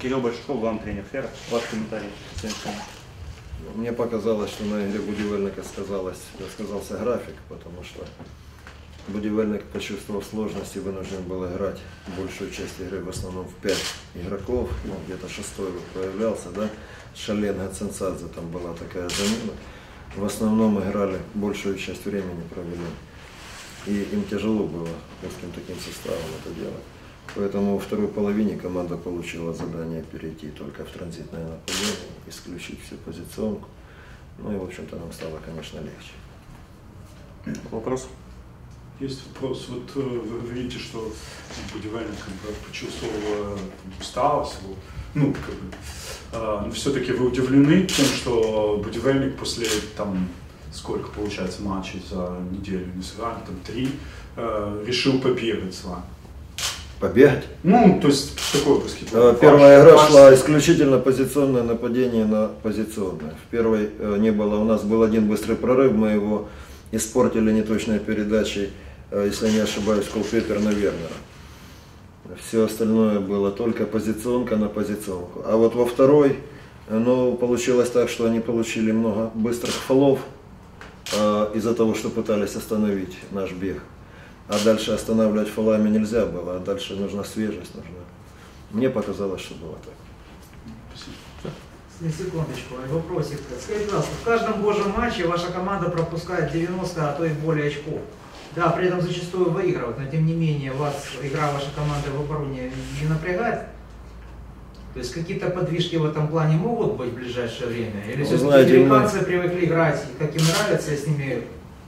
Кирилл Большаков, главный тренер Фера. Ваш комментарий. Мне показалось, что на игре Будивельника сказалось, сказался график, потому что Будивельник, почувствовав сложности, вынужден был играть большую часть игры в основном в 5 игроков, ну, где-то шестой появлялся, да, Шаленга Ценцадзе там была такая замена. В основном играли, большую часть времени провели. И им тяжело было узким таким составом это делать. Поэтому во второй половине команда получила задание перейти только в транзитное нападение, исключить всю позиционку. Ну и, в общем-то, нам стало, конечно, легче. Вопрос? Есть вопрос. Вот э, вы видите, что Будивельник как бы почувствовал э, усталость. Ну, как бы, э, но все-таки вы удивлены тем, что Будивельник после там сколько получается матчей за неделю, не сыграли, там три, решил побегать с вами? Побегать? Ну, то есть такой баскетбол. Первая ваш, игра ваш... шла исключительно позиционное нападение на позиционное. В первой не было, у нас был один быстрый прорыв, мы его испортили неточной передачей Э, если не ошибаюсь, Колпепер на Вернера. Все остальное было только позиционка на позиционку. А вот во второй, ну, получилось так, что они получили много быстрых фолов э, из-за того, что пытались остановить наш бег. А дальше останавливать фолами нельзя было, а дальше нужна свежесть. Нужна. Мне показалось, что было так. На секундочку, вопросик. Скажите, пожалуйста, в каждом божьем матче ваша команда пропускает 90, а то и более очков. Да, при этом зачастую выигрывают, но тем не менее вас игра вашей команды в обороне не напрягает? То есть какие-то подвижки в этом плане могут быть в ближайшее время? Или все знаете, американцы мы... привыкли играть, как им нравится, и с ними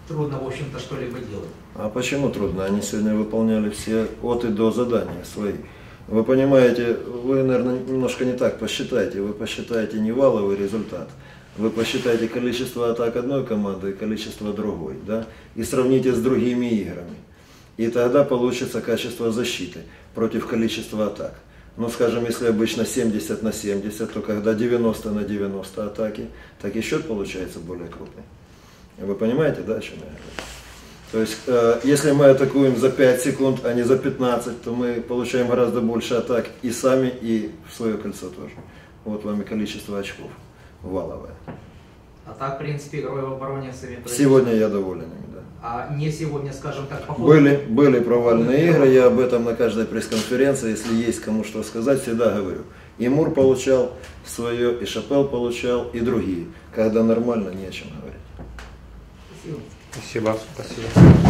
трудно, в общем-то, что-либо делать? А почему трудно? Они сегодня выполняли все от и до задания свои. Вы понимаете, вы, наверное, немножко не так посчитаете. Вы посчитаете не валовый результат, вы посчитаете количество атак одной команды и количество другой, да, и сравните с другими играми. И тогда получится качество защиты против количества атак. Ну, скажем, если обычно 70 на 70, то когда 90 на 90 атаки, так и счет получается более крупный. Вы понимаете, да, о чем я говорю? То есть, э, если мы атакуем за 5 секунд, а не за 15, то мы получаем гораздо больше атак и сами, и в свое кольцо тоже. Вот вам и количество очков валовая. А так, в принципе, игрой в обороне сами Сегодня я доволен ими, да. А не сегодня, скажем так, по Были, были провальные игры, я об этом на каждой пресс-конференции, если есть кому что сказать, всегда говорю. И Мур получал свое, и Шапел получал, и другие. Когда нормально, не о чем говорить. Спасибо. Спасибо.